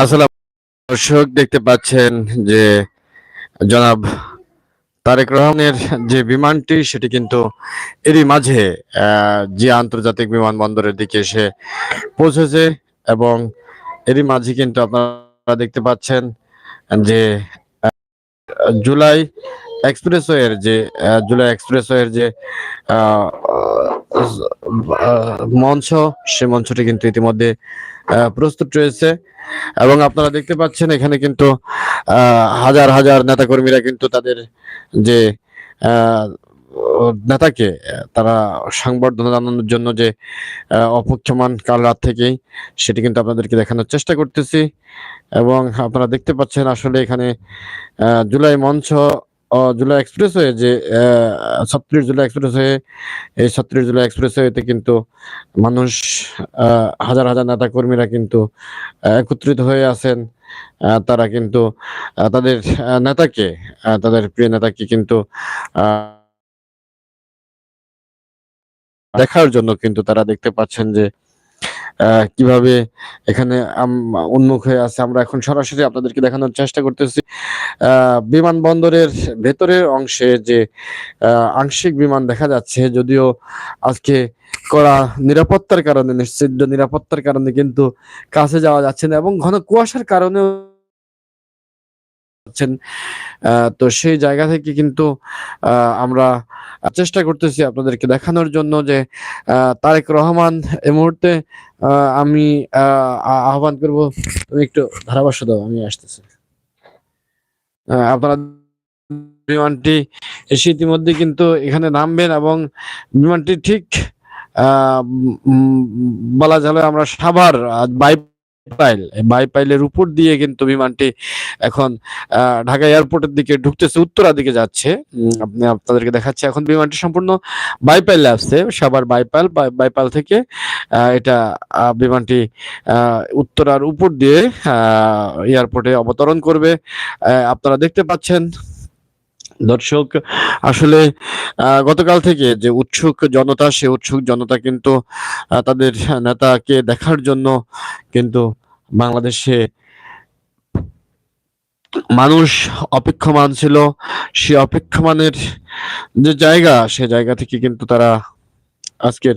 আসসালাম দর্শক দেখতে পাচ্ছেন যে জনাব তারেক রহমানের যে বিমানটি, সেটি কিন্তু এরই মাঝে যে আন্তর্জাতিক বিমানবন্দরের দিকে এসে পৌঁছেছে এবং এরই মাঝে কিন্তু আপনারা দেখতে পাচ্ছেন যে জুলাই এক্সপ্রেসওয়ের যে জুলাই এক্সপ্রেসওয়ের যে মঞ্চ সে মঞ্চটি কিন্তু ইতিমধ্যে প্রস্তুত রয়েছে। এবং আপনারা দেখতে পাচ্ছেন এখানে কিন্তু হাজার হাজার নেতাকর্মীরা কিন্তু তাদের যে নেতাকে, তারা সংবর্ধনা জানানোর জন্য যে অপেক্ষমান কাল রাত থেকেই সেটি কিন্তু আপনাদেরকে দেখানোর চেষ্টা করতেছি। এবং আপনারা দেখতে পাচ্ছেন আসলে এখানে জুলাই মঞ্চ জুলাই এক্সপ্রেসওয়ে যে ছত্রিশ জুলাই এক্সপ্রেসওয়ে, এই ছত্রিশ জুলাই এক্সপ্রেসওয়েতে কিন্তু মানুষ হাজার হাজার নেতা কর্মীরা কিন্তু একত্রিত হয়ে আছেন। তারা কিন্তু তাদের নেতাকে তাদের প্রিয় নেতাকে কিন্তু দেখার জন্য কিন্তু তারা দেখতে পাচ্ছেন যে কীভাবে এখানে উন্মুখ হয়ে আছে, আমরা এখন সরাসরি আপনাদেরকে দেখানোর চেষ্টা করতেছি। বিমানবন্দরের ভেতরের অংশে যে আংশিক বিমান দেখা যাচ্ছে, যদিও আজকে করা নিরাপত্তার কারণে, নিশ্চিত নিরাপত্তার কারণে কিন্তু কাছে যাওয়া যাচ্ছে না এবং ঘন কুয়াশার কারণেও তো সেই জায়গা থেকে কিন্তু আমরা চেষ্টা করতেছি আপনাদেরকে দেখানোর জন্য যে তারেক রহমান এই মুহূর্তে আমি আহ্বান করব। তুমি একটু ধারাভাষ্য দাও আমি আসতেছি। আপনারা বিমানটি এসে ইতিমধ্যে কিন্তু এখানে নামবেন এবং বিমানটি ঠিক আহ, বলা যাবে আমরা সাভার বাইপাইল বাইপাইলের উপর দিয়ে কিন্তু বিমানটি এখন ঢাকা এয়ারপোর্টের দিকে ঢুকতেছে উত্তরা দিকে যাচ্ছে। আপনি, আপনাদেরকে দেখাচ্ছি এখন বিমানটি সম্পূর্ণ বাইপাইলে আসছে সাভার বাইপাল বাই- বাইপাল থেকে এটা বিমানটি উত্তরার উপর দিয়ে এয়ারপোর্টে অবতরণ করবে। আপনারা দেখতে পাচ্ছেন দর্শক, আসলে গতকাল থেকে যে উৎসুক জনতা, সে উৎসুক জনতা কিন্তু তাদের নেতাকে দেখার জন্য কিন্তু বাংলাদেশে মানুষ অপেক্ষমান ছিল। সে অপেক্ষমানের যে জায়গা, সে জায়গা থেকে কিন্তু তারা আজকের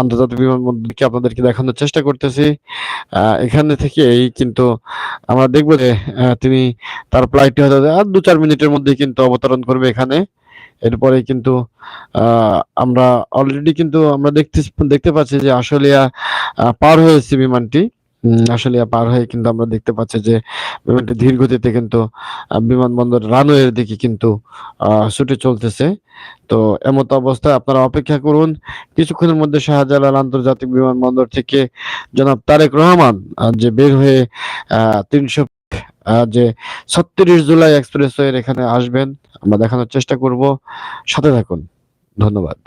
আন্তর্জাতিক বিমানবন্দরকে আপনাদেরকে দেখানোর চেষ্টা করতেছি। এখানে থেকে এই কিন্তু আমরা দেখব যে তিনি তার ফ্লাইটটি হয়তো আর দু চার মিনিটের মধ্যে কিন্তু অবতরণ করবে এখানে। এরপরে কিন্তু আমরা অলরেডি কিন্তু আমরা দেখতে দেখতে পাচ্ছি যে আসলে পার হয়েছে বিমানটি। আশুলিয়া পার হয়ে কিন্তু আমরা দেখতে পাচ্ছি যে বিমানটি ধীর গতিতে কিন্তু বিমানবন্দর রানওয়ের দিকে কিন্তু ছুটে চলতেছে। তো এমত অবস্থায় আপনারা অপেক্ষা করুন। কিছুক্ষণের মধ্যে শাহজালাল আন্তর্জাতিক বিমানবন্দর থেকে জনাব তারেক রহমান যে বের হয়ে তিনশো যে ছত্রিশ জুলাই এক্সপ্রেস এক্সপ্রেসওয়ের এখানে আসবেন। আমরা দেখানোর চেষ্টা করব। সাথে থাকুন। ধন্যবাদ।